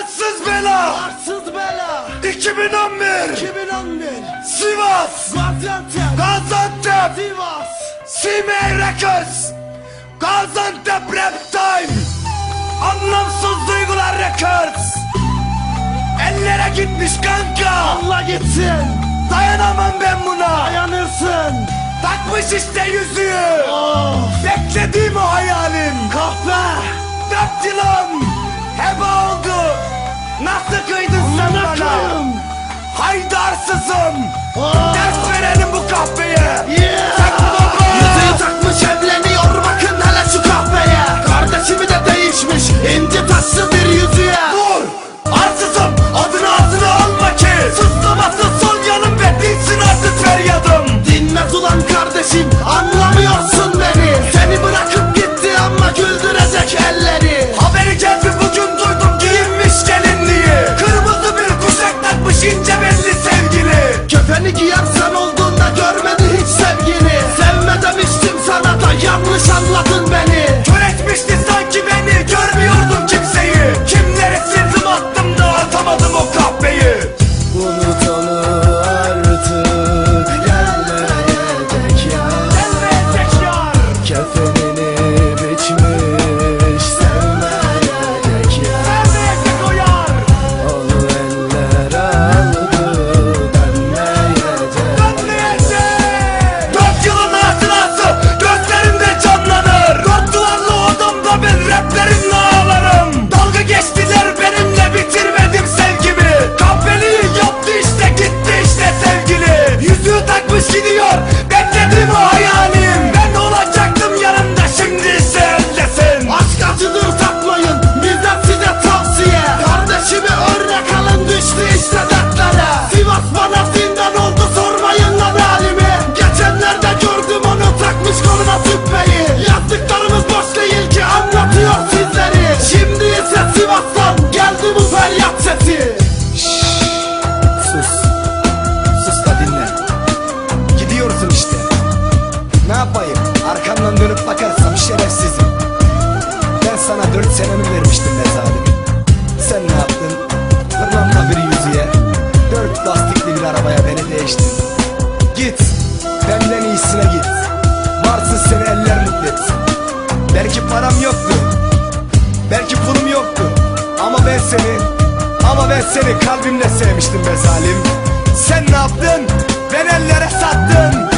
Dertsiz bela. Dertsiz bela. 2011. 2011. Sivas. Gaziantep. Gaziantep. Sivas. Sime Records. Gaziantep Rap Time. Anlamsız Duygular Records. Ellere gitmiş kanka. Allah gitsin. Dayanamam ben buna. Dayanırsın. Takmış işte yüzüğü. Of. Beklediğim o hayat. haydarsızım. Ders verelim bu kahveye. Yeah. Sen dobra. Yüzüğü takmış evlenin. ve seni kalbimle sevmiştim be zalim Sen ne yaptın? Ben ellere sattın